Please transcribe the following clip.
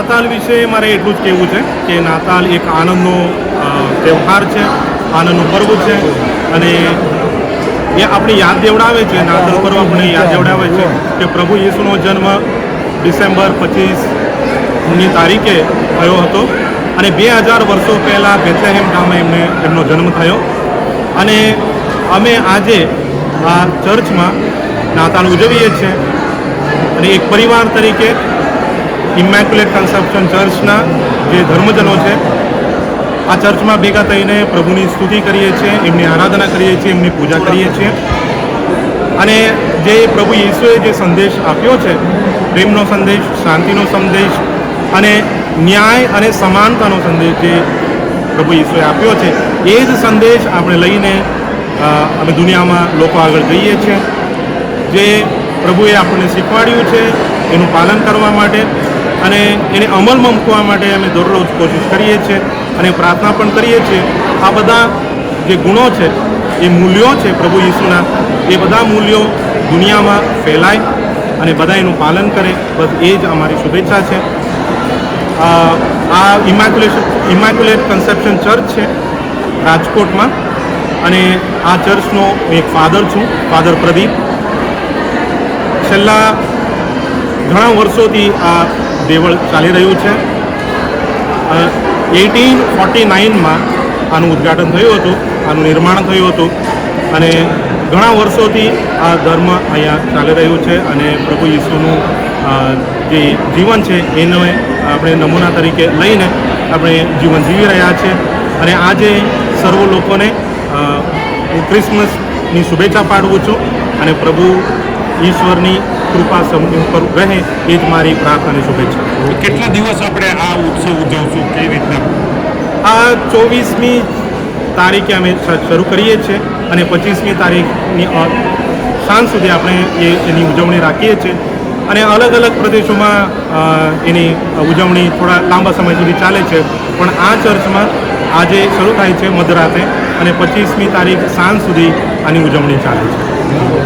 નાતાલ વિશે મારે એટલું જ કહેવું છે કે નાતાલ એક આનંદનો તહેવાર છે, આનંદનું પર્વ છે અને એ આપણી યાદ દેવડાવે છે, નાતાલ પર્વ આપણે યાદ દેવડાવે છે કે પ્રભુ યેસુનો જન્મ ડિસેમ્બર પચીસની તારીખે થયો હતો અને બે હજાર વર્ષો પહેલાં બેથલેહેમ ગામે એમને એમનો જન્મ થયો. અને અમે આજે આ ચર્ચમાં નાતાલ ઉજવીએ છીએ અને એક પરિવાર તરીકે ઇમેક્યુલેટ કન્સેપ્શન ચર્ચના જે ધર્મજનો છે, આ ચર્ચમાં ભેગા થઈને પ્રભુની સ્તુતિ કરીએ છીએ, એમની આરાધના કરીએ છીએ, એમની પૂજા કરીએ છીએ. અને જે પ્રભુ યેસુએ જે સંદેશ આપ્યો છે, પ્રેમનો સંદેશ, શાંતિનો સંદેશ અને ન્યાય અને સમાનતાનો સંદેશ જે પ્રભુ યેસુએ આપ્યો છે, એ જ સંદેશ આપણે લઈને અમે દુનિયામાં લોકો આગળ જઈએ છીએ. જે પ્રભુએ આપણને શીખવાડ્યું છે, એનું પાલન કરવા માટે અને એને અમલમાં મૂકવા માટે અમે દરરોજ કોશિશ કરીએ છીએ અને પ્રાર્થના પણ કરીએ છીએ. આ બધા જે ગુણો છે, એ મૂલ્યો છે પ્રભુ યીશુના એ બધા મૂલ્યો દુનિયામાં ફેલાય અને બધા એનું પાલન કરે. બસ એ જ અમારી શુભેચ્છા છે. આ ઇમેક્યુલેશન, ઇમેક્યુલેટ કન્સેપ્શન ચર્ચ છે રાજકોટમાં અને આ ચર્ચનો એક ફાધર છું, ફાધર પ્રદીપ. છેલ્લા ઘણા વર્ષોથી આ દેવળ ચાલી રહ્યું છે. એટીન ફોર્ટી નાઇનમાં આનું ઉદ્ઘાટન થયું હતું, આનું નિર્માણ થયું હતું અને ઘણા વર્ષોથી આ ધર્મ અહીંયા ચાલી રહ્યું છે અને પ્રભુ ઈસુનું જે જીવન છે એને આપણે નમૂના તરીકે લઈને આપણે જીવન જીવી રહ્યા છીએ અને આજે સર્વ લોકોને હું ક્રિસમસની શુભેચ્છા પાઠવું છું અને પ્રભુ ઈશ્વરની કૃપા સમૂહ ઉપર રહે એ જ મારી પ્રાર્થનાની શુભેચ્છા. કેટલા દિવસ આપણે આ ઉત્સવ ઉજવશું? કેવી રીતના? આ ચોવીસમી તારીખે અમે શરૂ કરીએ છીએ અને પચીસમી તારીખની સાંજ સુધી આપણે એ એની ઉજવણી રાખીએ છીએ. અને અલગ અલગ પ્રદેશોમાં એની ઉજવણી થોડા લાંબા સમય સુધી ચાલે છે. પણ આ ચર્ચમાં આજે શરૂ થાય છે મધરાતે અને પચીસમી તારીખ સાંજ સુધી આની ઉજવણી ચાલે છે.